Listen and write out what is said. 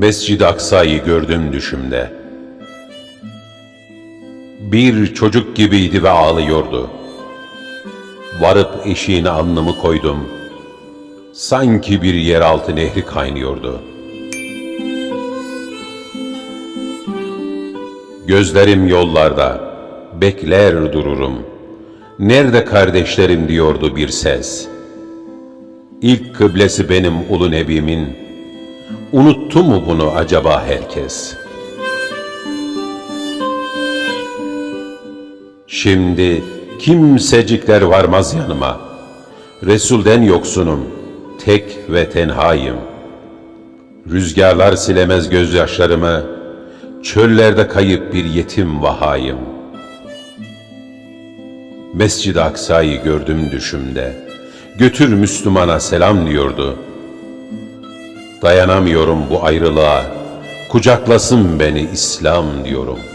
Mescid-i Aksa'yı gördüm düşümde. Bir çocuk gibiydi ve ağlıyordu. Varıp eşiğine alnımı koydum. Sanki bir yeraltı nehri kaynıyordu. Gözlerim yollarda, bekler dururum. Nerede kardeşlerim diyordu bir ses. İlk kıblesi benim ulu nebimin, Unuttu mu bunu acaba herkes? Şimdi kimsecikler varmaz yanıma. Resulden yoksunum, tek ve tenhayım. Rüzgarlar silemez gözyaşlarımı, çöllerde kayıp bir yetim vahayım. Mescid-i Aksa'yı gördüm düşümde, götür Müslümana selam diyordu.'' Dayanamıyorum bu ayrılığa. Kucaklasın beni İslam diyorum.''